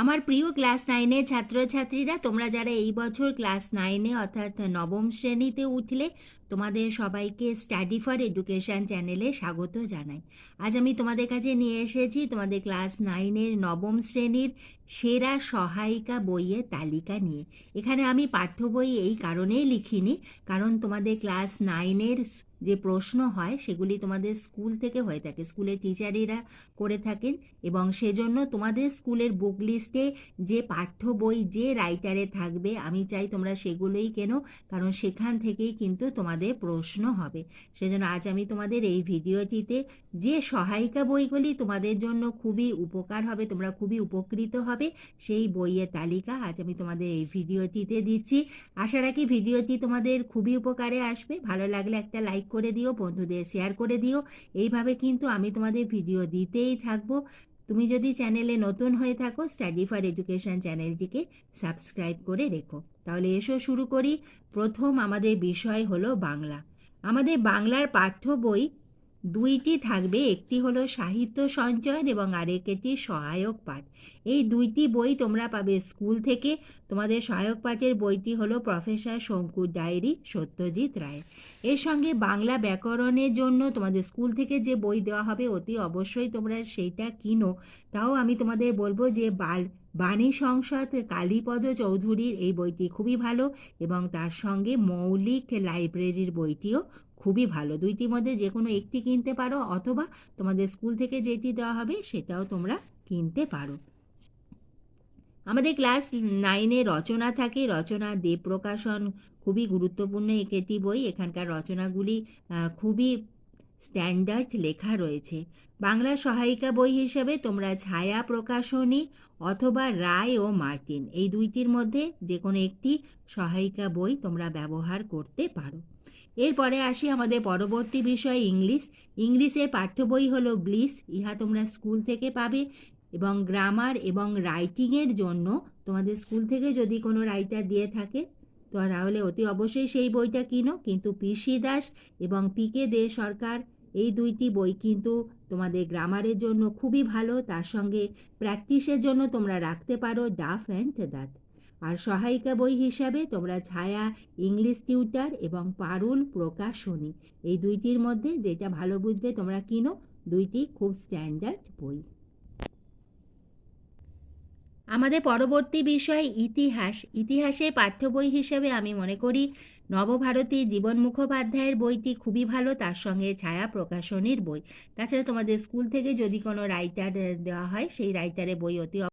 আমার প্রিয় ক্লাস নাইনের ছাত্রছাত্রীরা, তোমরা যারা এই বছর ক্লাস নাইনে অর্থাৎ নবম শ্রেণীতে উঠলে, তোমাদের সবাইকে স্টাডি ফর এডুকেশন চ্যানেলে স্বাগত জানাই। আজ আমি তোমাদের কাছে নিয়ে এসেছি তোমাদের ক্লাস নাইনের নবম শ্রেণির সেরা সহায়িকা বইয়ের তালিকা নিয়ে। এখানে আমি পাঠ্য বই এই কারণেই লিখিনি, কারণ তোমাদের ক্লাস নাইনের যে প্রশ্ন হয় সেগুলি তোমাদের স্কুল থেকে হয়ে থাকে। স্কুলের টিচারেরা করে থাকেন এবং সেজন্য তোমাদের স্কুলের বুক লিস্টে যে পাঠ্য বই যে রাইটারে থাকবে, আমি চাই তোমরা সেগুলোই কেনো, কারণ সেখান থেকেই কিন্তু তোমাদের প্রশ্ন হবে। সেজন্য আজ আমি তোমাদের এই ভিডিওটিতে যে সহায়িকা বইগুলি তোমাদের জন্য খুবই উপকার হবে, তোমরা খুবই উপকৃত হবে, সেই বইয়ের তালিকা আজ আমি তোমাদের এই ভিডিওটিতে দিচ্ছি। আশা রাখি ভিডিওটি তোমাদের খুবই উপকারে আসবে। ভালো লাগলে একটা লাইক করে দিও, বন্ধুদের শেয়ার করে দিও। এইভাবে কিন্তু আমি তোমাদের ভিডিও দিতেই থাকব। তুমি যদি চ্যানেলে নতুন হয়ে থাকো স্টাডি ফর এডুকেশন চ্যানেলটিকে সাবস্ক্রাইব করে রেখো। তাহলে এসো শুরু করি। প্রথম আমাদের বিষয় হলো বাংলা। আমাদের বাংলার পাঠ্য বই দুইটি থাকবে, একটি হলো সাহিত্য সঞ্চয়ন এবং আরেকটি সহায়ক পাঠ। এই দুইটি বই তোমরা পাবে স্কুল থেকে। তোমাদের সহায়ক পাঠের বইটি হলো প্রফেসর শঙ্কুর ডায়েরি, সত্যজিৎ রায়। এর সঙ্গে বাংলা ব্যাকরণের জন্য তোমাদের স্কুল থেকে যে বই দেওয়া হবে, অতি অবশ্যই তোমরা সেইটা কিনো। তাও আমি তোমাদের বলব যে বাল বাণী সংসদ কালীপদ চৌধুরীর এই বইটি খুবই ভালো এবং তার সঙ্গে মৌলিক লাইব্রেরির বইটিও খুবই ভালো। দুইটির মধ্যে যে কোনো একটি কিনতে পারো অথবা তোমাদের স্কুল থেকে যেটি দেওয়া হবে সেটাও তোমরা কিনতে পারো। আমাদের ক্লাস নাইনে রচনা থাকে। রচনা দেব প্রকাশন খুবই গুরুত্বপূর্ণ একটি বই। এখানকার রচনাগুলি খুবই স্ট্যান্ডার্ড লেখা রয়েছে। বাংলা সহায়িকা বই হিসেবে তোমরা ছায়া প্রকাশনী অথবা রায় ও মার্টিন এই দুইটির মধ্যে যে কোনো একটি সহায়িকা বই তোমরা ব্যবহার করতে পারো। এরপরে আসি আমাদের পরবর্তী বিষয়, ইংলিশ। ইংলিশের পাঠ্য বই হলো ব্লিস, ইহা তোমরা স্কুল থেকে পাবে এবং গ্রামার এবং রাইটিংয়ের জন্য তোমাদের স্কুল থেকে যদি কোনো রাইটার দিয়ে থাকে, তো তাহলে অতি অবশ্যই সেই বইটা কিনো। কিন্তু পিসি দাস এবং পিকে দে সরকার এই দুইটি বই কিন্তু তোমাদের গ্রামারের জন্য খুবই ভালো, তার সঙ্গে প্র্যাকটিসের জন্য তোমরা রাখতে পারো ডাফ অ্যান্ড দাঁত। আর সহায়িকা বই হিসাবে তোমরা ছায়া, ইংলিশ টিউটার এবং পারুল প্রকাশনী, এই দুইটির মধ্যে যেটা ভালো বুঝবে তোমরা কিনো, দুইটি খুব স্ট্যান্ডার্ড বই। আমাদের পরবর্তী বিষয় ইতিহাস। ইতিহাসের পাঠ্য বই হিসেবে আমি মনে করি নবভারতী জীবন মুখোপাধ্যায়ের বইটি খুবই ভালো, তার সঙ্গে ছায়া প্রকাশনীর বই। তাছাড়া তোমাদের স্কুল থেকে যদি কোনো রাইটার দেওয়া হয়, সেই রাইটারের বই অতি